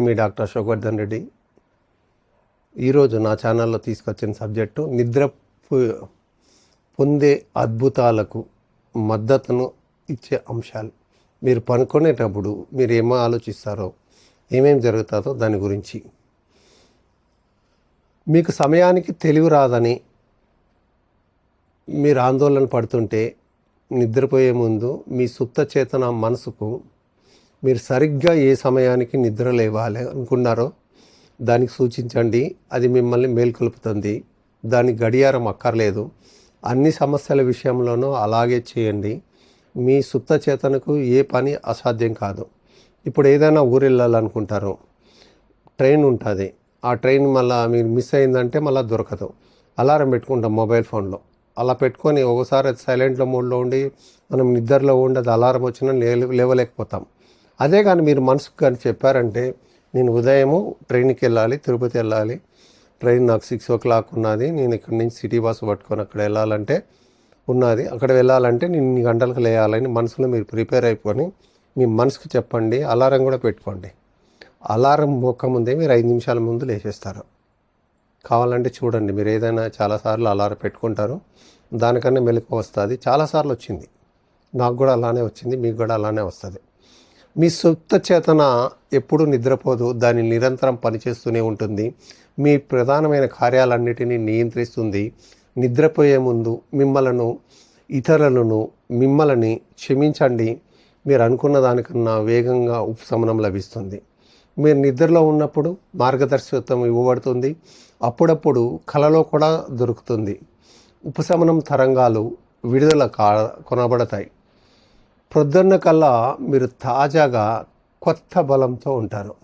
మీ doctor అశోక్వర్ధన్ Reddy ఈరోజు నా ఛానల్లో తీసుకొచ్చిన సబ్జెక్టు నిద్ర పొ- పొందే అద్భుతాలకు మద్దతును ఇచ్చే అంశాలు. మీరు పనుకునేటప్పుడు మీరు ఏమో ఆలోచిస్తారో ఏమేమి జరుగుతుందో దాని గురించి. మీకు సమయానికి తెలివి రాదని మీరు ఆందోళన పడుతుంటే నిద్రపోయే ముందు మీ సుప్త చేతన మనసుకు మీరు సరిగ్గా ఏ సమయానికి నిద్ర లేవాలి అనుకున్నారో దానికి సూచించండి. అది మిమ్మల్ని మేల్కొల్పుతుంది. దానికి గడియారం అక్కర్లేదు. అన్ని సమస్యల విషయంలోనూ అలాగే చేయండి. మీ సుప్త చేతనకు ఏ పని అసాధ్యం కాదు. ఇప్పుడు ఏదైనా ఊరు వెళ్ళాలనుకుంటారు ట్రైన్ ఉంటుంది. ఆ ట్రైన్ మళ్ళీ మీరు మిస్ అయిందంటే మళ్ళీ దొరకదు. అలారం పెట్టుకుంటాం మొబైల్ ఫోన్లో. అలా పెట్టుకొని ఒకసారి సైలెంట్లో మోడ్లో ఉండి మనం నిద్రలో ఉండి అది అలారం వచ్చినా లే లేవలేకపోతాం. అదే కానీ మీరు మనసుకు కానీ చెప్పారంటే నేను ఉదయము ట్రైన్కి వెళ్ళాలి తిరుపతి వెళ్ళాలి. ట్రైన్ నాకు సిక్స్ ఓ క్లాక్ ఉన్నది. నేను ఇక్కడ నుంచి సిటీ బస్సు పట్టుకొని అక్కడ వెళ్ళాలంటే ఉన్నది. అక్కడ వెళ్ళాలంటే నేను ఇన్ని గంటలకు లేయాలని మనసులో మీరు ప్రిపేర్ అయిపోని మీ మనసుకు చెప్పండి. అలారం కూడా పెట్టుకోండి. అలారం ముందే మీరు ఐదు నిమిషాల ముందు లేచేస్తారు. కావాలంటే చూడండి మీరు ఏదైనా చాలాసార్లు అలారం పెట్టుకుంటారు. దానికన్నా మెలకు వస్తుంది. చాలాసార్లు వచ్చింది. నాకు కూడా అలానే వచ్చింది. మీకు కూడా అలానే వస్తుంది. మీ సుప్త చేతన ఎప్పుడు నిద్రపోదు దాని నిరంతరం పనిచేస్తూనే ఉంటుంది. మీ ప్రధానమైన కార్యాలన్నిటినీ నియంత్రిస్తుంది. నిద్రపోయే ముందు మిమ్మలను ఇతరులను మిమ్మల్ని క్షమించండి. మీరు అనుకున్న దానికన్నా వేగంగా ఉపశమనం లభిస్తుంది. మీరు నిద్రలో ఉన్నప్పుడు మార్గదర్శకత్వం ఇవ్వబడుతుంది. అప్పుడప్పుడు కలలో కూడా దొరుకుతుంది. ఉపశమనం తరంగాలు విడుదల కా కొనబడతాయి. ప్రొద్దున్న కల్లా మీరు తాజాగా కొత్త బలంతో ఉంటారు.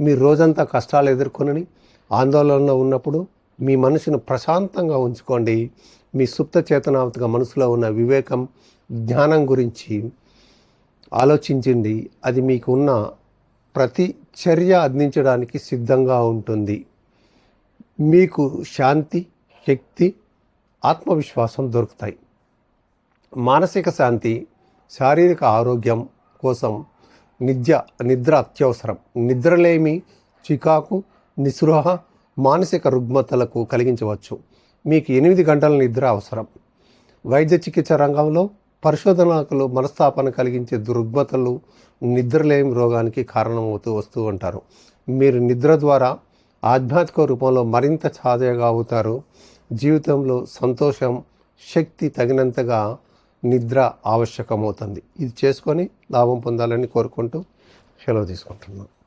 మీరు రోజంతా కష్టాలు ఎదుర్కొని ఆందోళనలో ఉన్నప్పుడు మీ మనసును ప్రశాంతంగా ఉంచుకోండి. మీ సుప్త చేతనాత్మక మనసులో ఉన్న వివేకం జ్ఞానం గురించి ఆలోచించింది అది మీకు ఉన్న ప్రతి చర్య అందించడానికి సిద్ధంగా ఉంటుంది. మీకు శాంతి శక్తి ఆత్మవిశ్వాసం దొరుకుతాయి. మానసిక శాంతి శారీరక ఆరోగ్యం కోసం నిద్య నిద్ర అత్యవసరం. నిద్రలేమి చికాకు నిస్పృహ మానసిక రుగ్మతలకు కలిగించవచ్చు. మీకు ఎనిమిది గంటల నిద్ర అవసరం. వైద్య చికిత్స రంగంలో పరిశోధనకులు మనస్తాపన కలిగించే దుర్గ్మతలు నిద్రలేమి రోగానికి కారణమవుతూ వస్తూ ఉంటారు. మీరు నిద్ర ద్వారా ఆధ్యాత్మిక రూపంలో మరింత ఛాదగా అవుతారు. జీవితంలో సంతోషం శక్తి తగినంతగా నిద్ర ఆవశ్యకమవుతుంది. ఇది చేసుకొని లాభం పొందాలని కోరుకుంటూ సెలవు తీసుకుంటున్నాను.